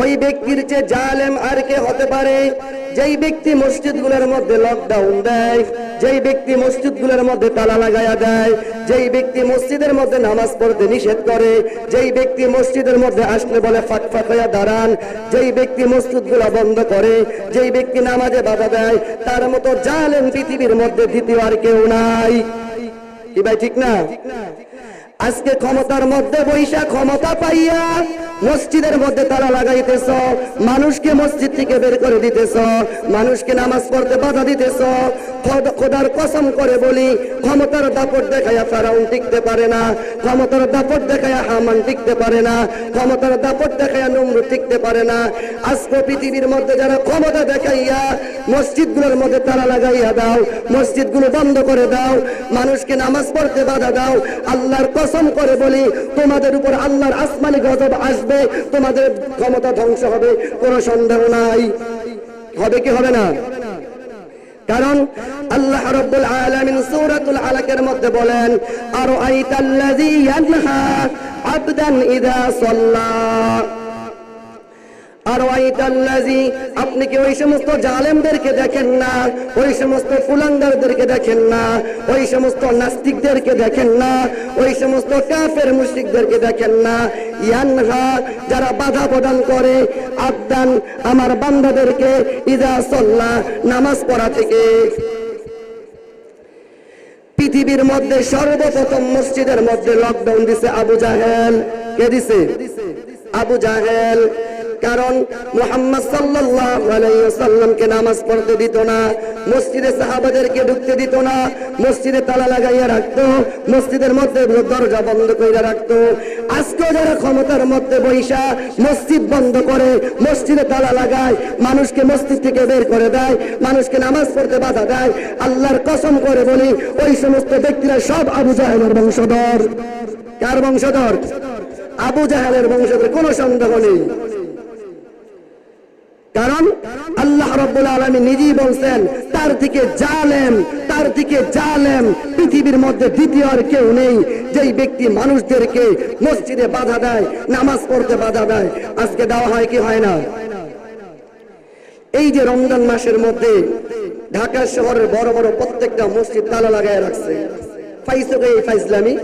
ওই ব্যক্তির চেয়ে জালেম আর কে হতে পারে? যেই ব্যক্তি মসজিদগুলোর মধ্যে লকডাউন দেয়, যেই ব্যক্তি মসজিদ মসজিদগুলোর মধ্যে তালা লাগায়া দেয়, যেই ব্যক্তি মসজিদের মধ্যে নামাজ পড়তে নিষেধ করে, যেই ব্যক্তি মসজিদের মধ্যে আসলে বলে ফাঁক ফাঁক হইয়া দাঁড়ান, যেই ব্যক্তি মসজিদগুলো বন্ধ করে, যেই ব্যক্তি নামাজে বাধা দেয়, তার মতো জালেম পৃথিবীর মধ্যে দ্বিতীয় আর কেউ নাই। কি ভাই, ঠিক না? আজকে ক্ষমতার মধ্যে বৈশা ক্ষমতা পাইয়া মসজিদের মধ্যে তারা লাগাইতেছ, মানুষকে মসজিদ থেকে বের করে দিতেছ, মানুষকে নামাজ পড়তে বাধা দিতেছ খোদার কসম করে বলি, ক্ষমতার দাপট দেখাইয়া ফেরাউন টিকতে পারে না, ক্ষমতার দাপট দেখাইয়া হামান টিকতে পারে না, ক্ষমতার দাপট দেখাইয়া নমরু টিকতে পারে না। আজকে পৃথিবীর মধ্যে যারা ক্ষমতা দেখাইয়া মসজিদগুলোর মধ্যে তারা লাগাইয়া দাও, মসজিদগুলো বন্ধ করে দাও, মানুষকে নামাজ পড়তে বাধা দাও, আল্লাহর কসম করে বলি, তোমাদের উপর আল্লাহর আসমানি গজব আসবে, তোমাদের ক্ষমতা ধ্বংস হবে, কোনো সন্দেহ নাই। হবে কি হবে না? কারণ আল্লাহ রাব্বুল আলামিন সূরাতুল আলাকের মধ্যে বলেন আর আইতাল্লাযী ইয়ানহা আবদান ইযা সাল্লা। আপনি কি ওই সমস্ত জালেমদেরকে দেখেন না? ওই সমস্ত ফুলাঙ্গারদেরকে দেখেন না? ওই সমস্ত নাস্তিকদেরকে দেখেন না? ওই সমস্ত কাফের দেখেন না? যারা বাধা প্রদান করে আবদান আমার বান্দাদেরকে ইদা সল্লা, নামাজ পড়া থেকে। পৃথিবীর মধ্যে সর্বপ্রথম মসজিদের মধ্যে লকডাউন দিছে আবু জাহেল। কে দিছে? আবু জাহেল। কারণ মোহাম্মদ ওয়াসাল্লামকে নামাজ পড়তে দিত না, মসজিদে সাহাবাদেরকে ঢুকতে দিত না, মসজিদে তালা লাগাইয়া রাখতো, মসজিদের মধ্যে দরজা বন্ধ করে রাখতো। আজকেও যারা ক্ষমতার মধ্যে বৈশা মসজিদ বন্ধ করে, মসজিদে তালা লাগায়, মানুষকে মসজিদ থেকে বের করে দেয়, মানুষকে নামাজ পড়তে বাধা দেয়, আল্লাহর কসম করে বলি, ওই সমস্ত ব্যক্তিরা সব আবু জাহেলের বংশধর। কার বংশধর? আবু জাহেলের বংশধর, কোনো সন্দেহ নেই। কারণ আল্লাহ রব্বুল আলমী নিজেই বলছেন, তার থেকে জালেম, তার থেকে জালেম পৃথিবীর মধ্যে দ্বিতীয় আর কেউ নেই। যেই ব্যক্তি মানুষদেরকে মসজিদে বাধা দেয়, নামাজ পড়তে বাধা দেয়, আজকে দেওয়া হয় কি হয় না? এই যে রমজান মাসের মধ্যে ঢাকা শহরের বড় বড় প্রত্যেকটা মসজিদ তালা লাগায় রাখছে। ফাইসকে এই ফাইজলামি।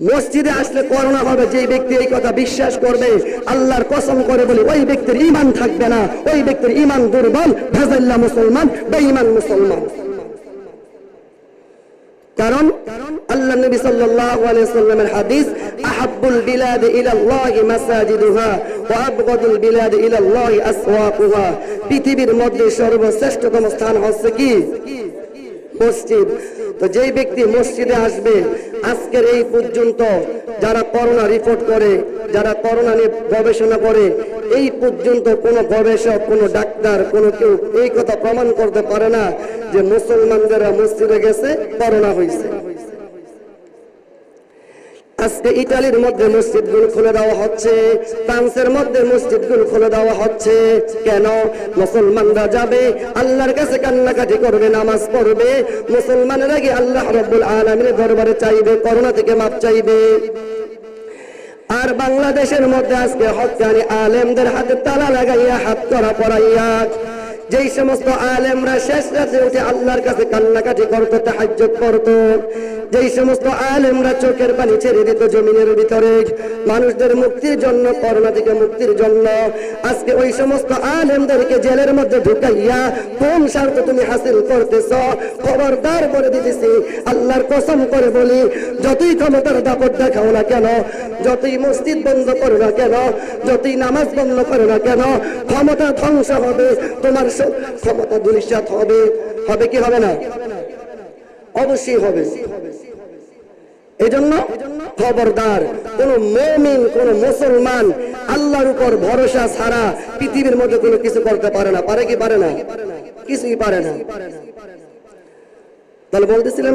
মসজিদে আসলে করোনা হবে, যে ব্যক্তি এই কথা বিশ্বাস করবে, আল্লাহর কসম করে বলি, ওই ব্যক্তির ইমান থাকবে না। ওই ব্যক্তির ইমান দুর্বল, ভেজাল্লা মুসলমান, বেঈমান মুসলমান। কারণ, আল্লাহ নবী সাল্লাল্লাহু আলাইহি সাল্লামের হাদিস, আহাব্বুল বিলাদ ইলা আল্লাহ মাসাজিদুহা ওয়া আবগাদুল বিলাদ ইলা আল্লাহ আসওয়াকুহা। পৃথিবীর মধ্যে সর্বশ্রেষ্ঠতম স্থান হচ্ছে কি? মসজিদ। তো যেই ব্যক্তি মসজিদে আসবে, আজকের এই পর্যন্ত যারা করোনা রিপোর্ট করে, যারা করোনা নিয়ে গবেষণা করে, এই পর্যন্ত কোনো গবেষক, কোনো ডাক্তার, কোনো কেউ এই কথা প্রমাণ করতে পারে না যে মুসলমানদেরা মসজিদে গেছে, করোনা হয়েছে। আজকে ইটালির মধ্যে মসজিদগুলো খুলে দেওয়া হচ্ছে, ফ্রান্সের মধ্যে মসজিদগুলো খুলে দেওয়া হচ্ছে। কেন? মুসলমানরা যাবে, আল্লাহর কাছে কান্নাকাটি করবে, নামাজ পড়বে। মুসলমানেরা গিয়ে আল্লাহ রব্বুল আলমিনের দরবারে চাইবে, করোনা থেকে মাপ চাইবে। আর বাংলাদেশের মধ্যে আজকে হকানি আলেমদের হাতে তালা লাগাইয়া, হাত করা পড়াইয়া। যেই সমস্ত আলেমরা শেষ রাতে উঠে আল্লাহর কাছে কান্নাকাটি করতো, তাহাজ্জুদ করতো। যেই সমস্ত আলেমরা চোখের পানি ছেড়ে দিত জমিনের ভিতরে, মানুষদের মুক্তির জন্য, করোনা থেকে মুক্তির জন্য, আজকে ওই সমস্ত আলেমদেরকে জেলের মধ্যে ঢুকাইয়া কোন স্বার্থ তুমি হাসিল করতেছ? খবরদার করে দিতেছি, আল্লাহর কসম করে বলি, যতই ক্ষমতার দাপট দেখাও না কেন, যতই মসজিদ বন্ধ করো না কেন, যতই নামাজ বন্ধ করো না কেন, ক্ষমতা ধ্বংস হবে, তোমার ক্ষমতা দুলিশাত হবে হবে কি হবে না? অবশ্যই হবে। এই জন্য খবরদার, কোন মমিন, কোন মুসলমান আল্লাহর উপর ভরসা ছাড়া পৃথিবীর মধ্যে কোনো কিছু করতে পারে না। পারে কি পারে না? কিছুই পারে না। তাহলে বলতেছিলাম